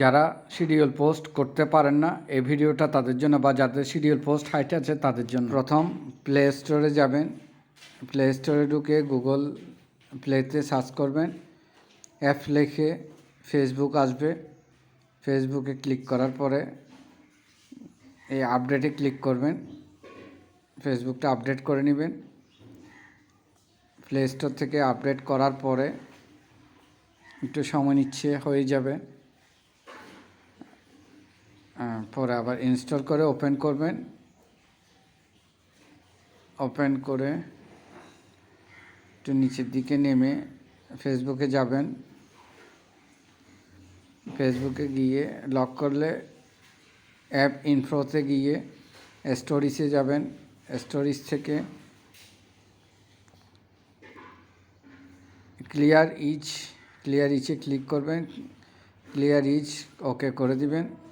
যারা schedule post করতে পারেন না, এই ভিডিওটা তাদের জন্য বা যাদের শিডিউল পোস্ট হাইট আছে তাদের জন্য। প্রথম প্লে স্টোরে যাবেন। প্লে স্টোরে ঢুকে গুগল প্লেতে সার্চ করবেন। অ্যাপ লিখে ফেসবুক আসবে। ফেসবুকে ক্লিক করার পরে এই আপডেটে ক্লিক করবেন। ফেসবুকটা আপডেট করে নেবেন। প্লে স্টোর থেকে আপডেট করার পরে একটু সময় নিচ্ছে, হয়ে যাবে। পরে আবার ইনস্টল করে ওপেন করবেন। ওপেন করে একটু নিচের দিকে নেমে ফেসবুকে যাবেন। ফেসবুকে গিয়ে লক করলে অ্যাপ ইনফ্লোতে গিয়ে স্টোরিজে যাবেন। স্টোরিজ থেকে ক্লিয়ার ইচ ক্লিয়ার ইচে ক্লিক করবেন। ক্লিয়ার ইচ ওকে করে দিবেন।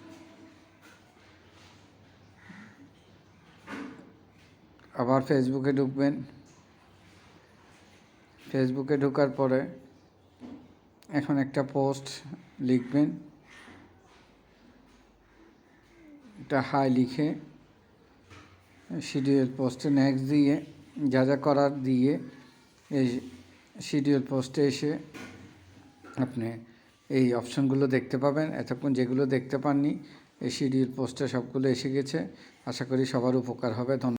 আবার ফেসবুকে ঢুকবেন। ফেসবুকে ঢোকার পরে এখন একটা পোস্ট লিখবেন। এটা হাই লিখে শিডিউল পোস্টে নেক্সট দিয়ে, যা যা করার দিয়ে এই শিডিউল পোস্টে এসে আপনি এই অপশনগুলো দেখতে পাবেন। এতক্ষণ যেগুলো দেখতে পাননি, এই শিডিউল পোস্টে সবগুলো এসে গেছে। আশা করি সবার উপকার হবে। ধন্যবাদ।